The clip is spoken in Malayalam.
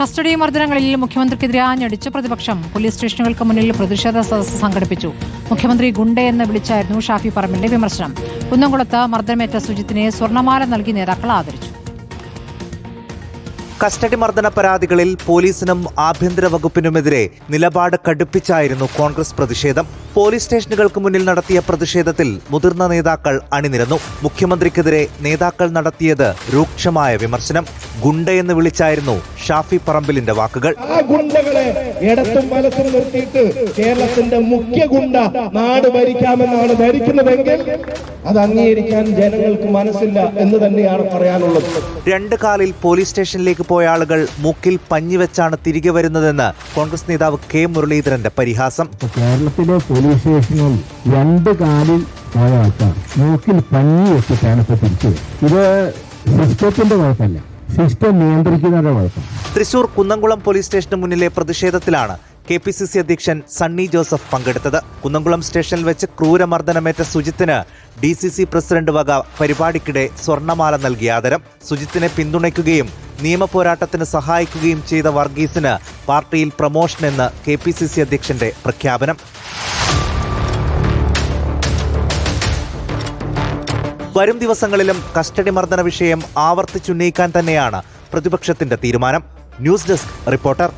കസ്റ്റഡി മർദ്ദനങ്ങളിൽ മുഖ്യമന്ത്രിക്കെതിരെ ആഞ്ഞടിച്ച് പ്രതിപക്ഷം പോലീസ് സ്റ്റേഷനുകൾക്ക് മുന്നിൽ പ്രതിഷേധ സദസ്സ് സംഘടിപ്പിച്ചു. മുഖ്യമന്ത്രി ഗുണ്ടയെന്ന് വിളിച്ചായിരുന്നു ഷാഫി പറമ്പിന്റെ വിമർശനം. കുന്നംകുളത്ത് മർദ്ദനമേറ്റ സുജിത്തിനെ സ്വർണമാല നൽകി നേതാക്കൾ ആദരിച്ചു. കസ്റ്റഡി മർദ്ദന പരാതികളിൽ പോലീസിനും ആഭ്യന്തര വകുപ്പിനുമെതിരെ നിലപാട് കടുപ്പിച്ചായിരുന്നു കോൺഗ്രസ് പ്രതിഷേധം. പോലീസ് സ്റ്റേഷനുകൾക്ക് മുന്നിൽ നടത്തിയ പ്രതിഷേധത്തിൽ മുതിർന്ന നേതാക്കൾ അണിനിരന്നു. മുഖ്യമന്ത്രിക്കെതിരെ നേതാക്കൾ നടത്തിയത് രൂക്ഷമായ വിമർശനം. ഗുണ്ടയെന്ന് വിളിച്ചായിരുന്നു ഷാഫി പറമ്പിലിന്റെ വാക്കുകൾ. ആ ഗുണ്ടകളെ ഇടത്തും വലത്തും നിർത്തിയിട്ട് കേരളത്തിന്റെ മുഖ്യ ഗുണ്ട നാട് ഭരിക്കാമെന്നാണ് ധരിക്കുന്നതെങ്കിൽ അത് അംഗീകരിക്കാൻ ജനങ്ങൾക്ക് മനസ്സില്ല എന്ന് തന്നെയാണ് പറയാനുള്ളത്. രണ്ട് കാലിൽ പോലീസ് സ്റ്റേഷനിലേക്ക് പോയ ആളുകൾ മൂക്കിൽ പഞ്ഞിവെച്ചാണ് തിരികെ വരുന്നതെന്ന് കോൺഗ്രസ് നേതാവ് കെ മുരളീധരന്റെ പരിഹാസം. കേരളത്തിലെ പോലീസ് സ്റ്റേഷനിൽ രണ്ട് കാലിൽ പോയ ആൾക്കാർ. മൂക്കിൽ പഞ്ഞി വെച്ചിട്ടാണ് ഇപ്പൊ തിരിച്ചു ഇത് സിസ്റ്റത്തിന്റെ കുഴപ്പമല്ല. സിസ്റ്റം നിയന്ത്രിക്കുന്നവരുടെ കുഴപ്പം. തൃശൂർ കുന്നംകുളം പോലീസ് സ്റ്റേഷന് മുന്നിലെ പ്രതിഷേധത്തിലാണ് കെ പി സി സി അധ്യക്ഷൻ സണ്ണി ജോസഫ് പങ്കെടുത്തത്. കുന്നംകുളം സ്റ്റേഷനിൽ വെച്ച് ക്രൂരമർദ്ദനമേറ്റ സുജിത്തിന് ഡി സി സി പ്രസിഡന്റ് വക പരിപാടിക്കിടെ സ്വർണമാല നൽകിയ ആദരം. സുജിത്തിനെ പിന്തുണയ്ക്കുകയും നിയമപോരാട്ടത്തിന് സഹായിക്കുകയും ചെയ്ത വർഗീസിന് പാർട്ടിയിൽ പ്രമോഷൻ എന്ന് കെ പി സി സി അധ്യക്ഷന്റെ പ്രഖ്യാപനം. വരും ദിവസങ്ങളിലും കസ്റ്റഡി മർദ്ദന വിഷയം ആവർത്തിച്ചുന്നയിക്കാൻ തന്നെയാണ് പ്രതിപക്ഷത്തിന്റെ തീരുമാനം. News desk reporter.